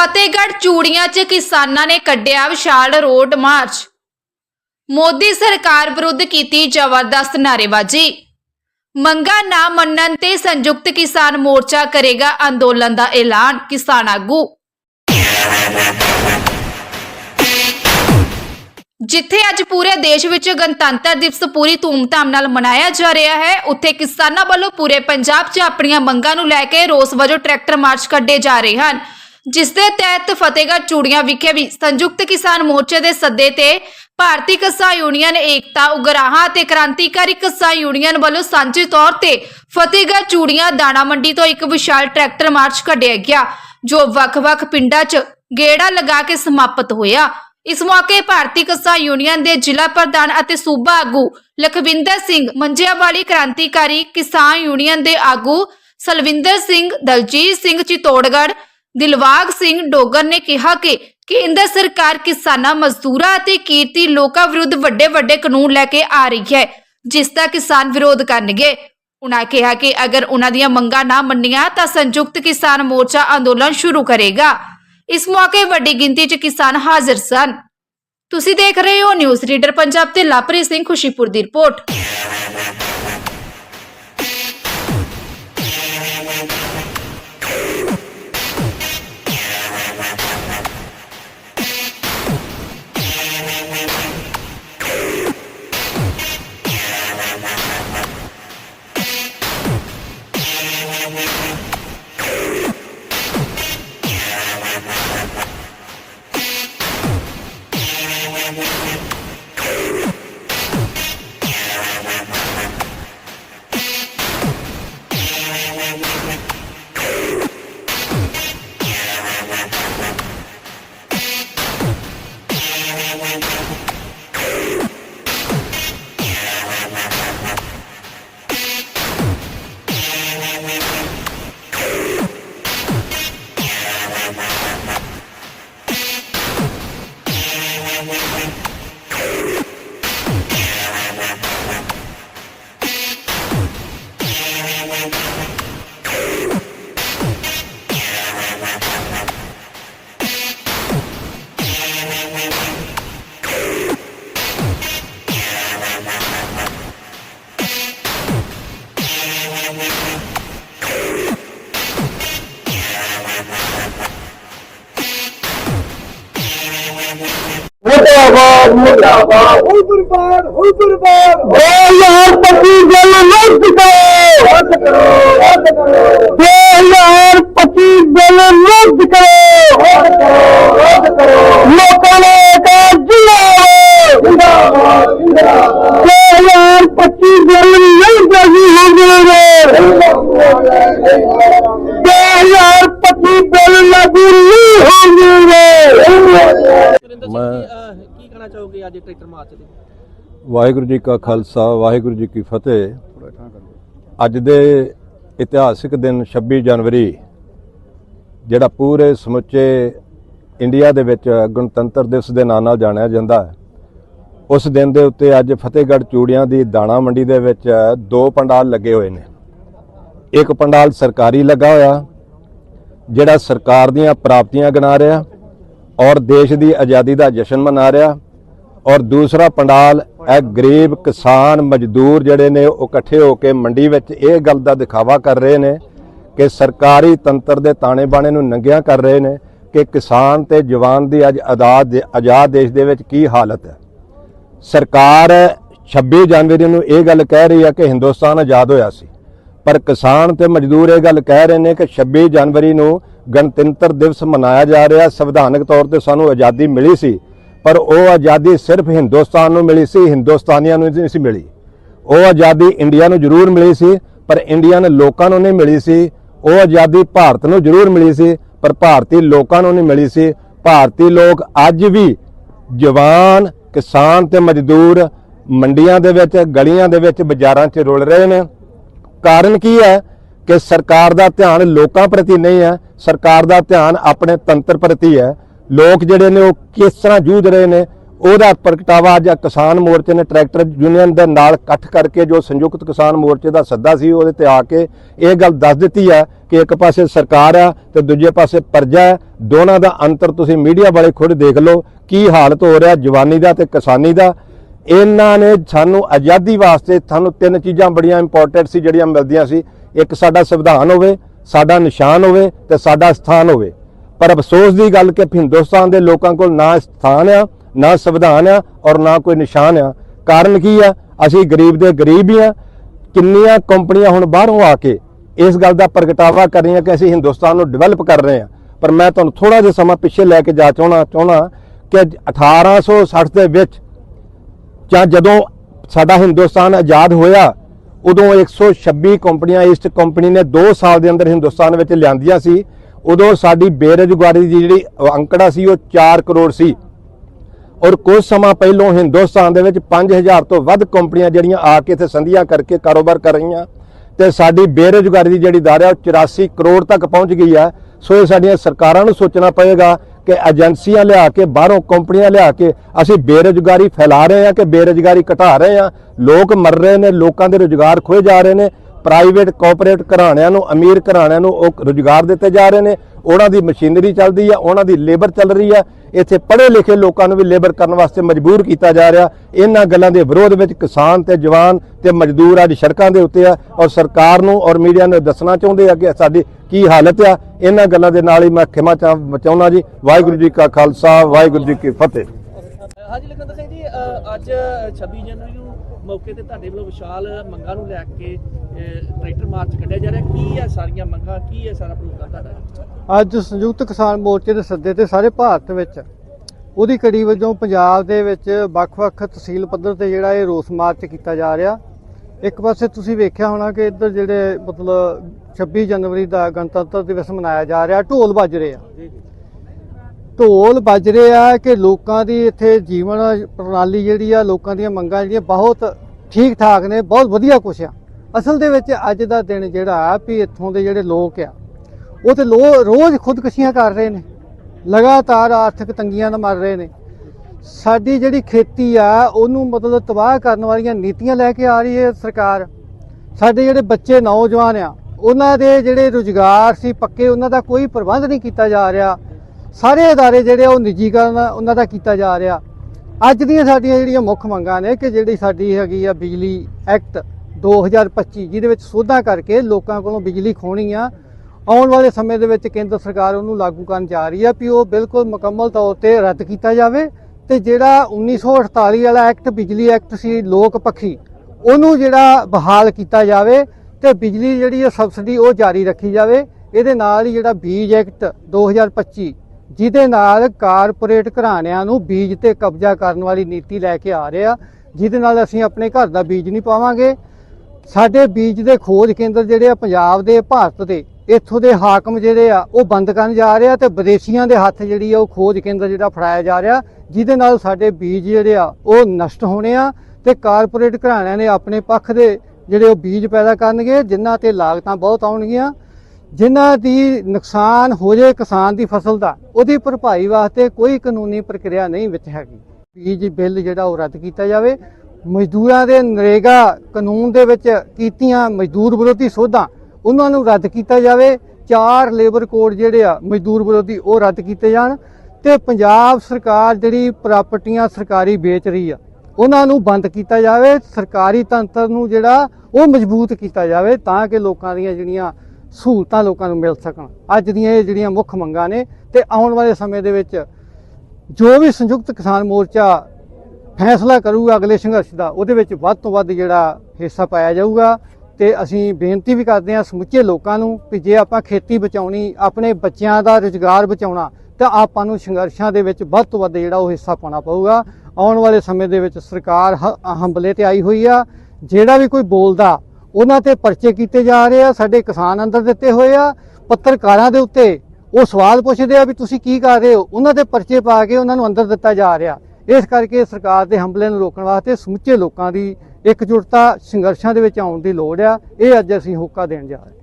ਫਤਿਹਗੜ੍ਹ ਚੂੜੀਆਂ 'ਚ ਕਿਸਾਨਾਂ ਨੇ ਕੱਢਿਆ ਵਿਸ਼ਾਲ ਰੋਡ ਮਾਰਚ। ਮੋਦੀ ਸਰਕਾਰ ਵਿਰੁੱਧ ਕੀਤੀ ਜ਼ਬਰਦਸਤ ਨਾਅਰੇਬਾਜ਼ੀ। ਮੰਗਾ ਨਾ ਮੰਨਣ ਤੇ ਸੰਯੁਕਤ ਕਿਸਾਨ ਮੋਰਚਾ ਕਰੇਗਾ ਅੰਦੋਲਨ ਦਾ ਐਲਾਨ, ਕਿਸਾਨ ਆਗੂ। ਜਿੱਥੇ ਅੱਜ ਪੂਰੇ ਦੇਸ਼ ਵਿੱਚ ਗਣਤੰਤਰ ਦਿਵਸ ਪੂਰੀ ਧੂਮਧਾਮ ਨਾਲ ਮਨਾਇਆ ਜਾ ਰਿਹਾ ਹੈ, ਉੱਥੇ ਕਿਸਾਨਾਂ ਵੱਲੋਂ ਪੂਰੇ ਪੰਜਾਬ 'ਚ ਆਪਣੀਆਂ ਮੰਗਾਂ ਨੂੰ ਲੈ ਕੇ ਰੋਸ ਵਜੋਂ ਟਰੈਕਟਰ ਮਾਰਚ ਕੱਢੇ ਜਾ ਰਹੇ ਹਨ। ਜਿਸ ਦੇ ਤਹਿਤ ਫਤਿਹਗੜ੍ਹ ਚੂੜੀਆਂ ਵਿਖੇ ਵੀ ਸੰਯੁਕਤ ਕਿਸਾਨ ਮੋਰਚੇ ਦੇ ਸੱਦੇ ਤੇ ਭਾਰਤੀ ਕਿਸਾਨ ਯੂਨੀਅਨ, ਏਕਤਾ, ਉਗਰਾਹਾਂ ਤੇ ਕ੍ਰਾਂਤੀਕਾਰੀ ਕਿਸਾਨ ਯੂਨੀਅਨ ਵੱਲੋਂ ਸਾਂਝੇ ਤੌਰ ਤੇ ਫਤਿਹਗੜ੍ਹ ਚੂੜੀਆਂ ਦਾਣਾ ਮੰਡੀ ਤੋਂ ਇੱਕ ਵਿਸ਼ਾਲ ਟਰੈਕਟਰ ਮਾਰਚ ਕੱਢਿਆ ਗਿਆ, ਜੋ ਵੱਖ-ਵੱਖ ਪਿੰਡਾਂ 'ਚ ਗੇੜਾ ਲਗਾ ਕੇ ਸਮਾਪਤ ਹੋਇਆ। ਇਸ ਮੌਕੇ ਭਾਰਤੀ ਕਿਸਾਨ ਯੂਨੀਅਨ ਦੇ ਜ਼ਿਲ੍ਹਾ ਪ੍ਰਧਾਨ ਅਤੇ ਸੂਬਾ ਆਗੂ ਲਖਵਿੰਦਰ ਸਿੰਘ ਮੰਜਿਆਵਾਲੀ, ਕ੍ਰਾਂਤੀਕਾਰੀ ਕਿਸਾਨ ਯੂਨੀਅਨ ਦੇ ਆਗੂ ਸਲਵਿੰਦਰ ਸਿੰਘ, ਦਲਜੀਤ ਸਿੰਘ, ਚਿਤੌੜਗੜ੍ਹ ਦਿਲਵਾਗ ਸਿੰਘ ਡੋਗਰ ਨੇ ਕਿਹਾ ਕਿ ਕੇਂਦਰ ਸਰਕਾਰ ਕਿਸਾਨਾਂ, ਮਜ਼ਦੂਰਾਂ ਅਤੇ ਕੀਰਤੀ ਲੋਕਾਂ ਵਿਰੁੱਧ ਵੱਡੇ ਵੱਡੇ ਕਾਨੂੰਨ ਲੈ ਕੇ ਆ ਰਹੀ ਹੈ, ਜਿਸ ਦਾ ਕਿਸਾਨ ਵਿਰੋਧ ਕਰਨਗੇ। ਉਨ੍ਹਾਂ ਕਿਹਾ ਕਿ ਅਗਰ ਉਨ੍ਹਾਂ ਦੀਆਂ ਮੰਗਾਂ ਨਾ ਮੰਨੀਆਂ, ਤਾਂ ਸੰਯੁਕਤ ਕਿਸਾਨ ਮੋਰਚਾ ਅੰਦੋਲਨ ਸ਼ੁਰੂ ਕਰੇਗਾ। ਇਸ ਮੌਕੇ ਵੱਡੀ ਗਿਣਤੀ 'ਚ ਕਿਸਾਨ ਹਾਜ਼ਰ ਸਨ। ਤੁਸੀਂ ਦੇਖ ਰਹੇ ਹੋ ਨਿਊਜ਼ ਰੀਡਰ ਪੰਜਾਬ ਤੇ ਲਾਪਰੀ ਸਿੰਘ ਖੁਸ਼ੀਪੁਰ ਦੀ ਰਿਪੋਰਟ। ਮੁਰਦਾਬਾਦ ਮੁਰਦਾਬਾਦ ਹੋਈ ਬਰਬਾਦ ਹੋਈ ਬਰਬਾਦ ਓ ਯਾਰ ਪੱਕੀ ਗੱਲ ਮਤ ਕਰੋ ਰੱਦ ਕਰੋ ਰੱਦ ਕਰੋ। ਓ ਯਾਰ ਪੱਕੀ ਗੱਲ ਮਤ ਕਰੋ। ਰੱਦ ਕਰੋ ਰੱਦ ਕਰੋ। ਲੋਕਾਂ ਨੇ ਕਾ ਜਿਲਾਓ ਜਿੰਦਾਬਾਦ ਜਿੰਦਾਬਾਦ। ਓ ਯਾਰ ਪੱਕੀ ਗੱਲ ਨਹੀਂ ਜਾਗੀ ਹੋ ਗਏ ਓ ਯਾਰ ਪੱਕੀ ਗੱਲ ਲਾਗੂ ਨਹੀਂ ਹੋਣਗੇ ਮੈਂ ਕੀ ਕਹਿਣਾ ਚਾਹੋਗੇ ਅੱਜ ਟਰੈਕਟਰ ਮਾਰਚ ਤੇ ਵਾਹਿਗੁਰੂ ਜੀ ਕਾ ਖਾਲਸਾ ਵਾਹਿਗੁਰੂ ਜੀ ਕੀ ਫਤਿਹ। ਅੱਜ ਦੇ ਇਤਿਹਾਸਿਕ ਦਿਨ 26 ਜਨਵਰੀ, ਜਿਹੜਾ ਪੂਰੇ ਸਮੁੱਚੇ ਇੰਡੀਆ ਦੇ ਵਿੱਚ ਗਣਤੰਤਰ ਦਿਵਸ ਦੇ ਨਾਂ ਨਾਲ ਜਾਣਿਆ ਜਾਂਦਾ ਹੈ। ਉਸ ਦਿਨ ਦੇ ਉੱਤੇ ਅੱਜ ਫਤਿਹਗੜ੍ਹ ਚੂੜੀਆਂ ਦੀ ਦਾਣਾ ਮੰਡੀ ਦੇ ਵਿੱਚ ਦੋ ਪੰਡਾਲ ਲੱਗੇ ਹੋਏ ਨੇ। ਇੱਕ ਪੰਡਾਲ ਸਰਕਾਰੀ ਲੱਗਾ ਹੋਇਆ, ਜਿਹੜਾ ਸਰਕਾਰ ਦੀਆਂ ਪ੍ਰਾਪਤੀਆਂ ਗਿਣਾ ਰਿਹਾ ਔਰ ਦੇਸ਼ ਦੀ ਆਜ਼ਾਦੀ ਦਾ ਜਸ਼ਨ ਮਨਾ ਰਿਹਾ ਔਰ ਦੂਸਰਾ ਪੰਡਾਲ ਇਹ ਗਰੀਬ ਕਿਸਾਨ ਮਜ਼ਦੂਰ ਜਿਹੜੇ ਨੇ ਉਹ ਇਕੱਠੇ ਹੋ ਕੇ ਮੰਡੀ ਵਿੱਚ ਇਹ ਗੱਲ ਦਾ ਦਿਖਾਵਾ ਕਰ ਰਹੇ ਨੇ ਕਿ ਸਰਕਾਰੀ ਤੰਤਰ ਦੇ ਤਾਣੇ ਬਾਣੇ ਨੂੰ ਨੰਗਿਆ ਕਰ ਰਹੇ ਨੇ ਕਿ ਕਿਸਾਨ ਤੇ ਜਵਾਨ ਦੀ ਅੱਜ ਆਜ਼ਾਦ ਆਜ਼ਾਦ ਦੇਸ਼ ਦੇ ਵਿੱਚ ਕੀ ਹਾਲਤ ਹੈ। ਸਰਕਾਰ 26 ਜਨਵਰੀ ਨੂੰ ਇਹ ਗੱਲ ਕਹਿ ਰਹੀ ਹੈ ਕਿ ਹਿੰਦੁਸਤਾਨ ਆਜ਼ਾਦ ਹੋਇਆ ਸੀ। ਪਰ ਕਿਸਾਨ ਤੇ ਮਜ਼ਦੂਰ ਇਹ ਗੱਲ ਕਹਿ ਰਹੇ ਨੇ ਕਿ 26 ਜਨਵਰੀ ਨੂੰ ਗਣਤੰਤਰ ਦਿਵਸ ਮਨਾਇਆ ਜਾ ਰਿਹਾ। ਸੰਵਿਧਾਨਕ ਤੌਰ ਤੇ ਸਾਨੂੰ ਆਜ਼ਾਦੀ ਮਿਲੀ ਸੀ। ਪਰ ਉਹ ਆਜ਼ਾਦੀ ਸਿਰਫ ਹਿੰਦੁਸਤਾਨ ਨੂੰ ਮਿਲੀ ਸੀ, ਹਿੰਦੁਸਤਾਨੀਆਂ ਨੂੰ ਨਹੀਂ ਸੀ ਮਿਲੀ। ਉਹ ਆਜ਼ਾਦੀ ਇੰਡੀਆ ਨੂੰ ਜ਼ਰੂਰ ਮਿਲੀ ਸੀ, ਪਰ ਇੰਡੀਅਨ ਲੋਕਾਂ ਨੂੰ ਨਹੀਂ ਮਿਲੀ ਸੀ। ਉਹ ਆਜ਼ਾਦੀ ਭਾਰਤ ਨੂੰ ਜ਼ਰੂਰ ਮਿਲੀ ਸੀ, ਪਰ ਭਾਰਤੀ ਲੋਕਾਂ ਨੂੰ ਨਹੀਂ ਮਿਲੀ ਸੀ। ਭਾਰਤੀ ਲੋਕ ਅੱਜ ਵੀ ਜਵਾਨ, ਕਿਸਾਨ ਤੇ ਮਜ਼ਦੂਰ, ਮੰਡੀਆਂ ਦੇ ਵਿੱਚ, ਗਲੀਆਂ ਦੇ ਵਿੱਚ, ਬਾਜ਼ਾਰਾਂ 'ਚ ਰੁਲ ਰਹੇ ਨੇ। ਕਾਰਨ ਕੀ ਹੈ ਕਿ ਸਰਕਾਰ ਦਾ ਧਿਆਨ ਲੋਕਾਂ ਪ੍ਰਤੀ ਨਹੀਂ ਹੈ। ਸਰਕਾਰ ਦਾ ਧਿਆਨ ਆਪਣੇ ਤੰਤਰ ਪ੍ਰਤੀ ਹੈ। ਲੋਕ ਜਿਹੜੇ ਨੇ ਉਹ ਕਿਸ ਤਰ੍ਹਾਂ ਜੂਝ ਰਹੇ ਨੇ, ਉਹਦਾ ਪ੍ਰਗਟਾਵਾ ਅੱਜ ਕਿਸਾਨ ਮੋਰਚੇ ਨੇ ਟਰੈਕਟਰ ਯੂਨੀਅਨ ਦੇ ਨਾਲ ਇਕੱਠ ਕਰਕੇ ਜੋ ਸੰਯੁਕਤ ਕਿਸਾਨ ਮੋਰਚੇ ਦਾ ਸੱਦਾ ਸੀ, ਉਹਦੇ ਤੇ ਆ ਕੇ ਇਹ ਗੱਲ ਦੱਸ ਦਿੱਤੀ ਹੈ ਕਿ ਇੱਕ ਪਾਸੇ ਸਰਕਾਰ ਆ ਤੇ ਦੂਜੇ ਪਾਸੇ ਪਰਜਾ ਹੈ ਦੋਨਾਂ ਦਾ ਅੰਤਰ ਤੁਸੀਂ ਮੀਡੀਆ ਵਾਲੇ ਖੁਦ ਦੇਖ ਲਓ, ਕੀ ਹਾਲਤ ਹੋ ਰਿਹਾ ਜਵਾਨੀ ਦਾ ਤੇ ਕਿਸਾਨੀ ਦਾ। ਇਹਨਾਂ ਨੇ ਸਾਨੂੰ ਆਜ਼ਾਦੀ ਵਾਸਤੇ ਸਾਨੂੰ ਤਿੰਨ ਚੀਜ਼ਾਂ ਬੜੀਆਂ ਇੰਪੋਰਟੈਂਟ ਸੀ, ਜਿਹੜੀਆਂ ਮਿਲਦੀਆਂ ਸੀ। ਇੱਕ ਸਾਡਾ ਸੰਵਿਧਾਨ ਹੋਵੇ, ਸਾਡਾ ਨਿਸ਼ਾਨ ਹੋਵੇ ਤੇ ਸਾਡਾ ਸਥਾਨ ਹੋਵੇ। ਪਰ ਅਫਸੋਸ ਦੀ ਗੱਲ ਕਿ ਹਿੰਦੁਸਤਾਨ ਦੇ ਲੋਕਾਂ ਕੋਲ ਨਾ ਸਥਾਨ ਆ, ਨਾ ਸੰਵਿਧਾਨ ਆ ਔਰ ਨਾ ਕੋਈ ਨਿਸ਼ਾਨ ਆ। ਕਾਰਨ ਕੀ ਆ? ਅਸੀਂ ਗਰੀਬ ਦੇ ਗਰੀਬ ਹੀ ਆ। ਕਿੰਨੀਆਂ ਕੰਪਨੀਆਂ ਹੁਣ ਬਾਹਰੋਂ ਆ ਕੇ ਇਸ ਗੱਲ ਦਾ ਪ੍ਰਗਟਾਵਾ ਕਰ ਰਹੀਆਂ ਕਿ ਅਸੀਂ ਹਿੰਦੁਸਤਾਨ ਨੂੰ ਡਿਵੈਲਪ ਕਰ ਰਹੇ ਹਾਂ ਪਰ ਮੈਂ ਤੁਹਾਨੂੰ ਥੋੜਾ ਜਿਹਾ ਸਮਾਂ ਪਿੱਛੇ ਲੈ ਕੇ ਜਾ ਚਾਹਣਾ ਚਾਹਣਾ ਕਿ 1860 ਦੇ ਵਿੱਚ ਜਾਂ ਜਦੋਂ ਸਾਡਾ ਹਿੰਦੁਸਤਾਨ ਆਜ਼ਾਦ ਹੋਇਆ, ਉਦੋਂ 126 ਕੰਪਨੀਆਂ ਈਸਟ ਕੰਪਨੀ ਨੇ 2 ਸਾਲ ਦੇ ਅੰਦਰ ਹਿੰਦੁਸਤਾਨ ਵਿੱਚ ਲਿਆਂਦੀਆਂ ਸੀ। ਉਦੋਂ ਸਾਡੀ ਬੇਰੁਜ਼ਗਾਰੀ ਦੀ ਜਿਹੜੀ ਅੰਕੜਾ ਸੀ, ਉਹ 4 ਕਰੋੜ ਸੀ। ਔਰ ਕੁਝ ਸਮਾਂ ਪਹਿਲਾਂ ਹਿੰਦੁਸਤਾਨ ਦੇ ਵਿੱਚ 5000 ਤੋਂ ਵੱਧ ਕੰਪਨੀਆਂ ਜਿਹੜੀਆਂ ਆ ਕੇ ਇੱਥੇ ਸੰਧੀਆਂ ਕਰਕੇ ਕਾਰੋਬਾਰ ਕਰ ਰਹੀਆਂ ਤੇ ਸਾਡੀ ਬੇਰੁਜ਼ਗਾਰੀ ਦੀ ਜਿਹੜੀ ਦਰ ਹੈ ਉਹ 84 ਕਰੋੜ ਤੱਕ ਪਹੁੰਚ ਗਈ ਹੈ ਸੋ ਇਹ ਸਾਡੀਆਂ ਸਰਕਾਰਾਂ ਨੂੰ ਸੋਚਣਾ ਪਏਗਾ ਕਿ ਏਜੰਸੀਆਂ ਲਿਆ ਕੇ, ਬਾਹਰੋਂ ਕੰਪਨੀਆਂ ਲਿਆ ਕੇ ਅਸੀਂ ਬੇਰੁਜ਼ਗਾਰੀ ਫੈਲਾ ਰਹੇ ਹਾਂ ਕਿ ਬੇਰੁਜ਼ਗਾਰੀ ਘਟਾ ਰਹੇ ਹਾਂ। ਲੋਕ ਮਰ ਰਹੇ ਨੇ, ਲੋਕਾਂ ਦੇ ਰੁਜ਼ਗਾਰ ਖੋਏ ਜਾ ਰਹੇ ਨੇ। ਪ੍ਰਾਈਵੇਟ ਕਾਰਪੋਰੇਟ ਘਰਾਣਿਆਂ ਨੂੰ, ਅਮੀਰ ਘਰਾਣਿਆਂ ਨੂੰ ਉਹ ਰੁਜ਼ਗਾਰ ਦਿੱਤੇ ਜਾ ਰਹੇ ਨੇ। ਉਹਨਾਂ ਦੀ ਮਸ਼ੀਨਰੀ ਚੱਲਦੀ ਆ, ਉਹਨਾਂ ਦੀ ਲੇਬਰ ਚੱਲ ਰਹੀ ਆ। ਇੱਥੇ ਪੜ੍ਹੇ ਲਿਖੇ ਲੋਕਾਂ ਨੂੰ ਵੀ ਲੇਬਰ ਕਰਨ ਵਾਸਤੇ ਮਜਬੂਰ ਕੀਤਾ ਜਾ ਰਿਹਾ। ਇਹਨਾਂ ਗੱਲਾਂ ਦੇ ਵਿਰੋਧ ਵਿੱਚ ਕਿਸਾਨ ਤੇ ਜਵਾਨ ਤੇ ਮਜ਼ਦੂਰ ਅੱਜ ਸੜਕਾਂ ਦੇ ਉੱਤੇ ਆ ਔਰ ਸਰਕਾਰ ਨੂੰ ਔਰ ਮੀਡੀਆ ਨੂੰ ਦੱਸਣਾ ਚਾਹੁੰਦੇ ਆ ਕਿ ਸਾਡੀ ਕੀ ਹਾਲਤ ਆ। ਇਹਨਾਂ ਗੱਲਾਂ ਦੇ ਨਾਲ ਹੀ ਮੈਂ ਖਿਮਾ ਚਾਹੁੰਦਾ ਜੀ, ਵਾਹਿਗੁਰੂ ਜੀ ਕਾ ਖਾਲਸਾ, ਵਾਹਿਗੁਰੂ ਜੀ ਕੀ ਫਤਿਹ। ਹਾਂਜੀ, ਲਖਵਿੰਦਰ ਸਿੰਘ ਜੀ ਅੱਜ 26 ਜਨਵਰੀ ਨੂੰ ਮੌਕੇ ਤੇ ਤੁਹਾਡੇ ਵੱਲੋਂ ਵਿਸ਼ਾਲ ਮੰਗਾਂ ਨੂੰ ਲੈ ਕੇ ਟਰੈਕਟਰ ਮਾਰਚ ਕੱਢਿਆ ਜਾ ਰਿਹਾ। ਕੀ ਹੈ ਸਾਰੀਆਂ ਮੰਗਾਂ ਕੀ ਹੈ ਸਾਰਾ ਪ੍ਰੋਗਰਾਮ ਤੁਹਾਡਾ? ਅੱਜ ਸੰਯੁਕਤ ਕਿਸਾਨ ਮੋਰਚੇ ਦੇ ਸੱਦੇ ਤੇ ਸਾਰੇ ਭਾਰਤ ਵਿੱਚ ਉਹਦੀ ਕੜੀ ਵਜੋਂ ਪੰਜਾਬ ਦੇ ਵਿੱਚ ਵੱਖ-ਵੱਖ ਤਹਿਸੀਲ ਪੱਧਰ ਤੇ ਜਿਹੜਾ ਇਹ ਰੋਸ ਮਾਰਚ ਕੀਤਾ ਜਾ ਰਿਹਾ। ਇੱਕ ਪਾਸੇ ਤੁਸੀਂ ਵੇਖਿਆ ਹੋਣਾ ਕਿ ਇੱਧਰ ਜਿਹੜੇ ਮਤਲਬ 26 ਜਨਵਰੀ ਦਾ ਗਣਤੰਤਰ ਦਿਵਸ ਮਨਾਇਆ ਜਾ ਰਿਹਾ ਢੋਲ ਵੱਜ ਰਹੇ ਆ। ਢੋਲ ਵੱਜ ਰਹੇ ਆ ਕਿ ਲੋਕਾਂ ਦੀ ਇੱਥੇ ਜੀਵਨ ਪ੍ਰਣਾਲੀ ਜਿਹੜੀ ਆ, ਲੋਕਾਂ ਦੀਆਂ ਮੰਗਾਂ ਜਿਹੜੀਆਂ ਬਹੁਤ ਠੀਕ ਠਾਕ ਨੇ, ਬਹੁਤ ਵਧੀਆ ਕੁਛ ਆ। ਅਸਲ ਦੇ ਵਿੱਚ ਅੱਜ ਦਾ ਦਿਨ ਜਿਹੜਾ ਆ ਵੀ ਇੱਥੋਂ ਦੇ ਜਿਹੜੇ ਲੋਕ ਆ, ਉਹ ਤੇ ਲੋ- ਰੋਜ਼ ਖੁਦਕੁਸ਼ੀਆਂ ਕਰ ਰਹੇ ਨੇ। ਲਗਾਤਾਰ ਆਰਥਿਕ ਤੰਗੀਆਂ ਨਾਲ ਮਰ ਰਹੇ ਨੇ। ਸਾਡੀ ਜਿਹੜੀ ਖੇਤੀ ਆ, ਉਹਨੂੰ ਮਤਲਬ ਤਬਾਹ ਕਰਨ ਵਾਲੀਆਂ ਨੀਤੀਆਂ ਲੈ ਕੇ ਆ ਰਹੀ ਹੈ ਸਰਕਾਰ। ਸਾਡੇ ਜਿਹੜੇ ਬੱਚੇ ਨੌਜਵਾਨ ਆ, ਉਹਨਾਂ ਦੇ ਜਿਹੜੇ ਰੁਜ਼ਗਾਰ ਸੀ ਪੱਕੇ, ਉਹਨਾਂ ਦਾ ਕੋਈ ਪ੍ਰਬੰਧ ਨਹੀਂ ਕੀਤਾ ਜਾ ਰਿਹਾ। ਸਾਰੇ ਅਦਾਰੇ ਜਿਹੜੇ ਉਹ ਨਿੱਜੀਕਰਨ ਉਹਨਾਂ ਦਾ ਕੀਤਾ ਜਾ ਰਿਹਾ। ਅੱਜ ਦੀਆਂ ਸਾਡੀਆਂ ਜਿਹੜੀਆਂ ਮੁੱਖ ਮੰਗਾਂ ਨੇ ਕਿ ਜਿਹੜੀ ਸਾਡੀ ਹੈਗੀ ਆ ਬਿਜਲੀ ਐਕਟ 2025 ਜਿਹਦੇ ਵਿੱਚ ਸੋਧਾਂ ਕਰਕੇ ਲੋਕਾਂ ਕੋਲੋਂ ਬਿਜਲੀ ਖੋਣੀ ਆ ਆਉਣ ਵਾਲੇ ਸਮੇਂ ਦੇ ਵਿੱਚ ਕੇਂਦਰ ਸਰਕਾਰ ਉਹਨੂੰ ਲਾਗੂ ਕਰਨ ਜਾ ਰਹੀ ਆ ਵੀ ਉਹ ਬਿਲਕੁਲ ਮੁਕੰਮਲ ਤੌਰ ਤੇ ਰੱਦ ਕੀਤਾ ਜਾਵੇ ਤੇ ਜਿਹੜਾ 1948 ਵਾਲਾ ਐਕਟ, ਬਿਜਲੀ ਐਕਟ ਸੀ, ਲੋਕ ਪੱਖੀ, ਉਹਨੂੰ ਜਿਹੜਾ ਬਹਾਲ ਕੀਤਾ ਜਾਵੇ ਤੇ ਬਿਜਲੀ ਜਿਹੜੀ ਹੈ ਸਬਸਿਡੀ ਉਹ ਜਾਰੀ ਰੱਖੀ ਜਾਵੇ। ਇਹਦੇ ਨਾਲ ਹੀ ਜਿਹੜਾ ਬੀਜ ਐਕਟ 2025 ਜਿਹਦੇ ਨਾਲ ਕਾਰਪੋਰੇਟ ਘਰਾਣਿਆਂ ਨੂੰ ਬੀਜ ਤੇ ਕਬਜ਼ਾ ਕਰਨ ਵਾਲੀ ਨੀਤੀ ਲੈ ਕੇ ਆ ਰਹੇ ਆ, ਜਿਹਦੇ ਨਾਲ ਅਸੀਂ ਆਪਣੇ ਘਰ ਦਾ ਬੀਜ ਨਹੀਂ ਪਾਵਾਂਗੇ। ਸਾਡੇ ਬੀਜ ਦੇ ਖੋਜ ਕੇਂਦਰ ਜਿਹੜੇ ਆ, ਪੰਜਾਬ ਦੇ, ਭਾਰਤ ਦੇ, ਇੱਥੋਂ ਦੇ ਹਾਕਮ ਜਿਹੜੇ ਆ, ਉਹ ਬੰਦ ਕਰਨ ਜਾ ਰਹੇ ਆ ਤੇ ਵਿਦੇਸ਼ੀਆਂ ਦੇ ਹੱਥ ਜਿਹੜੀ ਆ, ਉਹ ਖੋਜ ਕੇਂਦਰ ਜਿਹੜਾ ਫੜਾਇਆ ਜਾ ਰਿਹਾ, ਜਿਹਦੇ ਨਾਲ ਸਾਡੇ ਬੀਜ ਜਿਹੜੇ ਆ, ਉਹ ਨਸ਼ਟ ਹੋਣੇ ਆ ਤੇ ਕਾਰਪੋਰੇਟ ਘਰਾਣਿਆਂ ਨੇ ਆਪਣੇ ਪੱਖ ਦੇ ਜਿਹੜੇ ਉਹ ਬੀਜ ਪੈਦਾ ਕਰਨਗੇ, ਜਿਨ੍ਹਾਂ ਤੇ ਲਾਗਤਾਂ ਬਹੁਤ ਆਉਣਗੀਆਂ। ਜਿਨ੍ਹਾਂ ਦੀ ਨੁਕਸਾਨ ਹੋ ਜੇ ਕਿਸਾਨ ਦੀ ਫਸਲ ਦਾ, ਉਹਦੀ ਭਰਪਾਈ ਵਾਸਤੇ ਕੋਈ ਕਾਨੂੰਨੀ ਪ੍ਰਕਿਰਿਆ ਨਹੀਂ ਵਿੱਚ ਹੈਗੀ। ਬੀਜ ਬਿੱਲ ਜਿਹੜਾ ਉਹ ਰੱਦ ਕੀਤਾ ਜਾਵੇ। ਮਜ਼ਦੂਰਾਂ ਦੇ ਨਰੇਗਾ ਕਾਨੂੰਨ ਦੇ ਵਿੱਚ ਕੀਤੀਆਂ ਮਜ਼ਦੂਰ ਵਿਰੋਧੀ ਸੋਧਾਂ, ਉਹਨਾਂ ਨੂੰ ਰੱਦ ਕੀਤਾ ਜਾਵੇ। ਚਾਰ ਲੇਬਰ ਕੋਡ ਜਿਹੜੇ ਆ, ਮਜ਼ਦੂਰ ਵਿਰੋਧੀ, ਉਹ ਰੱਦ ਕੀਤੇ ਜਾਣ। ਤੇ ਪੰਜਾਬ ਸਰਕਾਰ ਜਿਹੜੀ ਪ੍ਰਾਪਰਟੀਆਂ ਸਰਕਾਰੀ ਵੇਚ ਰਹੀ ਆ, ਉਹਨਾਂ ਨੂੰ ਬੰਦ ਕੀਤਾ ਜਾਵੇ। ਸਰਕਾਰੀ ਤੰਤਰ ਨੂੰ ਜਿਹੜਾ, ਉਹ ਮਜ਼ਬੂਤ ਕੀਤਾ ਜਾਵੇ ਤਾਂ ਕਿ ਲੋਕਾਂ ਦੀਆਂ ਜਿਹੜੀਆਂ ਸਹੂਲਤਾਂ ਲੋਕਾਂ ਨੂੰ ਮਿਲ ਸਕਣ। ਅੱਜ ਦੀਆਂ ਇਹ ਜਿਹੜੀਆਂ ਮੁੱਖ ਮੰਗਾਂ ਨੇ ਤੇ ਆਉਣ ਵਾਲੇ ਸਮੇਂ ਦੇ ਵਿੱਚ ਜੋ ਵੀ ਸੰਯੁਕਤ ਕਿਸਾਨ ਮੋਰਚਾ ਫੈਸਲਾ ਕਰੂਗਾ ਅਗਲੇ ਸੰਘਰਸ਼ ਦਾ, ਉਹਦੇ ਵਿੱਚ ਵੱਧ ਤੋਂ ਵੱਧ ਜਿਹੜਾ ਹਿੱਸਾ ਪਾਇਆ ਜਾਊਗਾ ਤੇ ਅਸੀਂ ਬੇਨਤੀ ਵੀ ਕਰਦੇ ਹਾਂ ਸਮੁੱਚੇ ਲੋਕਾਂ ਨੂੰ ਕਿ ਜੇ ਆਪਾਂ ਖੇਤੀ ਬਚਾਉਣੀ, ਆਪਣੇ ਬੱਚਿਆਂ ਦਾ ਰੁਜ਼ਗਾਰ ਬਚਾਉਣਾ, ਤਾਂ ਆਪਾਂ ਨੂੰ ਸੰਘਰਸ਼ਾਂ ਦੇ ਵਿੱਚ ਵੱਧ ਤੋਂ ਵੱਧ ਜਿਹੜਾ ਉਹ ਹਿੱਸਾ ਪਾਉਣਾ ਪਊਗਾ। ਆਉਣ ਵਾਲੇ ਸਮੇਂ ਦੇ ਵਿੱਚ ਸਰਕਾਰ ਹ- ਹੰਬਲੇ ਤੇ ਆਈ ਹੋਈ ਆ। ਜਿਹੜਾ ਵੀ ਕੋਈ ਬੋਲਦਾ ਉਹਨਾਂ ਤੇ ਪਰਚੇ ਕੀਤੇ ਜਾ ਰਹੇ ਆ, ਸਾਡੇ ਕਿਸਾਨ ਅੰਦਰ ਦਿੱਤੇ ਹੋਏ ਆ, ਪੱਤਰਕਾਰਾਂ ਦੇ ਉੱਤੇ ਉਹ ਸਵਾਲ ਪੁੱਛਦੇ ਆ ਵੀ ਤੁਸੀਂ ਕੀ ਕਰ ਰਹੇ ਹੋ? ਉਹਨਾਂ ਦੇ ਪਰਚੇ ਪਾ ਕੇ ਉਹਨਾਂ ਨੂੰ ਅੰਦਰ ਦਿੱਤਾ ਜਾ ਰਿਹਾ। ਇਸ ਕਰਕੇ ਸਰਕਾਰ ਦੇ ਹਮਲੇ ਨੂੰ ਰੋਕਣ ਵਾਸਤੇ ਸਮੁੱਚੇ ਲੋਕਾਂ ਦੀ ਇਕਜੁੱਟਤਾ ਸੰਘਰਸ਼ਾਂ ਦੇ ਵਿੱਚ ਆਉਣ ਦੀ ਲੋੜ ਆ। ਇਹ ਅੱਜ ਅਸੀਂ ਹੋਕਾ ਦੇਣ ਜਾ ਰਹੇ